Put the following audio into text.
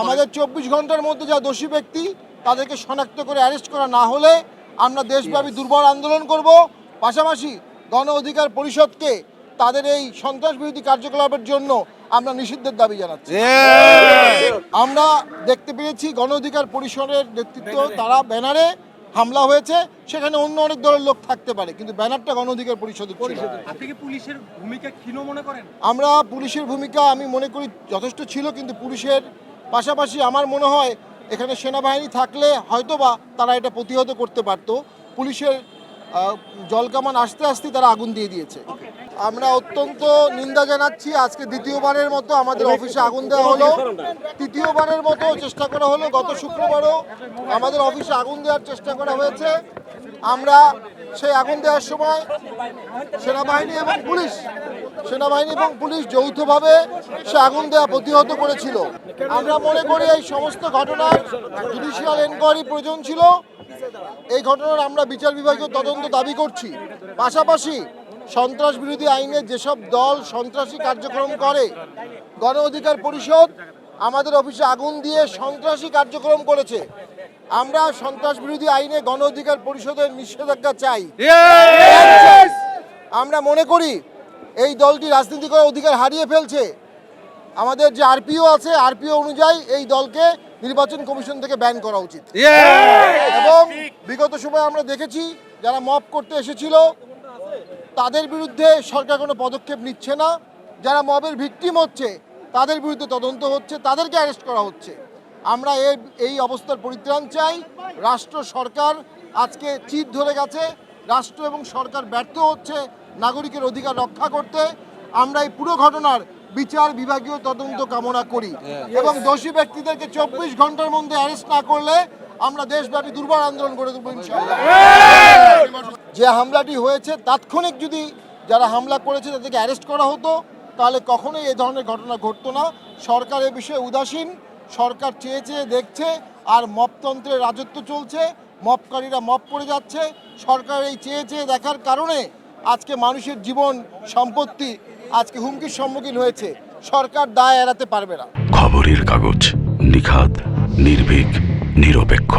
আমাদের চব্বিশ ঘণ্টার মধ্যে যা দোষী ব্যক্তি তাদেরকে শনাক্ত করে অ্যারেস্ট করা না হলে আমরা দেশব্যাপী দুর্বল আন্দোলন করব। পাশাপাশি গণ অধিকার পরিষদকে তাদের এই সন্ত্রাস বিরোধী কার্যকলাপের জন্য আমরা নিষিদ্ধের দাবি জানাচ্ছি। আমরা দেখতে পেরেছি গণ অধিকার পরিষদের নেতৃত্ব তারা ব্যানারে হামলা হয়েছে। সেখানে অন্য অনেক দলের লোক থাকতে পারে কিন্তু ব্যানারটা গণ অধিকার পরিষদের পুলিশের ভূমিকা ক্ষীণ মনে করেন? আমরা পুলিশের ভূমিকা আমি মনে করি যথেষ্ট ছিল কিন্তু পুলিশের পাশাপাশি আমার মনে হয় এখানে সেনাবাহিনী থাকলে হয়তোবা তারা এটা প্রতিহত করতে পারতো। পুলিশের জলকামান আসতে আসতে তারা আগুন দিয়ে দিয়েছে। আমরা অত্যন্ত নিন্দা জানাচ্ছি। আজকে দ্বিতীয়বারের মতো আমাদের অফিসে আগুন দেওয়া হলো। তৃতীয়বারের মতো চেষ্টা করা হলো। গত শুক্রবারও আমাদের অফিসে আগুন দেওয়ার চেষ্টা করা হয়েছে। আমরা সেই আগুন দেওয়ার সময় সেনাবাহিনী এবং পুলিশ, সেনাবাহিনী এবং পুলিশ যৌথভাবে সে আগুন দেওয়া প্রতিহত করেছিল। আমরা মনে করি এই সমস্ত ঘটনার জুডিশিয়াল এনকোয়ারি প্রয়োজন ছিল। এই ঘটনার আমরা বিচার বিভাগীয় তদন্ত দাবি করছি। পাশাপাশি সন্ত্রাস বিরোধী আইনে যেসব দল সন্ত্রাসী কার্যক্রম করে, গণ অধিকার পরিষদ আমাদের অফিসে আগুন দিয়ে সন্ত্রাসী কার্যক্রম করেছে। আমরা সন্ত্রাস বিরোধী আইনে গণ অধিকার পরিষদের নিষেধাজ্ঞা চাই। আমরা মনে করি এই দলটি রাজনীতি করার অধিকার হারিয়ে ফেলছে। আমাদের যে আরপিও আছে আরপিও অনুযায়ী এই দলকে নির্বাচন কমিশন থেকে ব্যান করা উচিত। এবং বিগত সময় আমরা দেখেছি যারা মপ করতে এসেছিল তাদের বিরুদ্ধে সরকার কোনো পদক্ষেপ নিচ্ছে না। যারা মবের ভিকটিম হচ্ছে তাদের বিরুদ্ধে তদন্ত হচ্ছে তাদেরকে অ্যারেস্ট করা হচ্ছে। আমরা এই এই অবস্থার পরিত্রাণ চাই। রাষ্ট্র সরকার আজকে চিট ধরে গেছে। রাষ্ট্র এবং সরকার ব্যর্থ হচ্ছে নাগরিকের অধিকার রক্ষা করতে। আমরা এই পুরো ঘটনার বিচার বিভাগীয় তদন্ত কামনা করি। এবং দোষী ব্যক্তিদেরকে চব্বিশ ঘণ্টার মধ্যে অ্যারেস্ট না করলে আমরা দেশব্যাপী দুর্বার আন্দোলন করে দেবো ইনশাআল্লাহ। যে হামলাটি হয়েছে তাৎক্ষণিক যদি যারা হামলা করেছে তাদেরকে অ্যারেস্ট করা হতো তাহলে কখনোই এই ধরনের ঘটনা ঘটতো না। সরকার এ বিষয়ে উদাসীন। সরকার চেয়ে চেয়ে দেখছে, আর মপতন্ত্রের রাজত্ব চলছে, মপকারীরা মপ পড়ে যাচ্ছে। সরকার এই চেয়ে চেয়ে দেখার কারণে আজকে মানুষের জীবন সম্পত্তি আজকে হুমকির সম্মুখীন হয়েছে। সরকার দায় এড়াতে পারবে না। খবরের কাগজ নিখাদ, নির্ভীক, নিরপেক্ষ।